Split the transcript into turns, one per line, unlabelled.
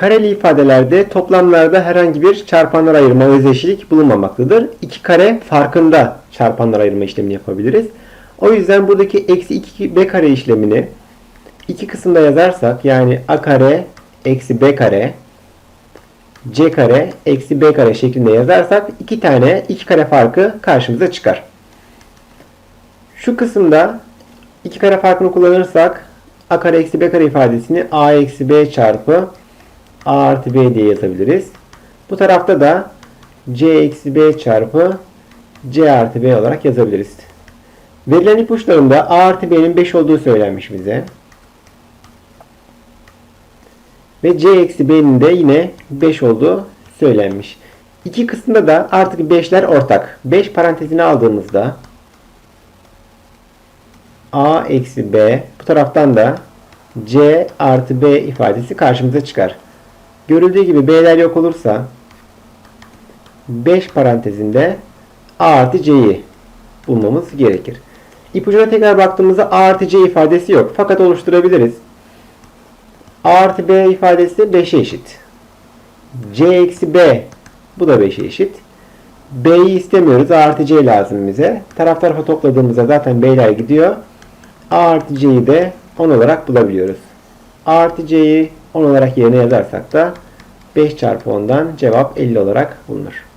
Kareli ifadelerde toplamlarda herhangi bir çarpanlar ayırma özdeşlik bulunmamaktadır. İki kare farkında çarpanlar ayırma işlemini yapabiliriz. O yüzden buradaki eksi 2 b kare işlemini iki kısımda yazarsak yani a kare eksi b kare c kare eksi b kare şeklinde yazarsak iki tane iki kare farkı karşımıza çıkar. Şu kısımda iki kare farkını kullanırsak a kare eksi b kare ifadesini a eksi b çarpı a artı b diye yazabiliriz. Bu tarafta da c eksi b çarpı c artı b olarak yazabiliriz. Verilen ipuçlarında a artı b'nin 5 olduğu söylenmiş bize. Ve c eksi b'nin de yine 5 olduğu söylenmiş. İki kısımda da artık 5'ler ortak. 5 parantezini aldığımızda a eksi b bu taraftan da c artı b ifadesi karşımıza çıkar. Görüldüğü gibi b'ler yok olursa 5 parantezinde a artı c'yi bulmamız gerekir. İpucuna tekrar baktığımızda a artı c ifadesi yok. Fakat oluşturabiliriz. a artı b ifadesi 5'e eşit. c eksi b bu da 5'e eşit. b'yi istemiyoruz. a artı c lazım bize. Taraf tarafa topladığımızda zaten b'ler gidiyor. a artı c'yi de 10 olarak bulabiliyoruz. a artı c'yi 10 olarak yerine yazarsak da 5 çarpı 10'dan cevap 50 olarak bulunur.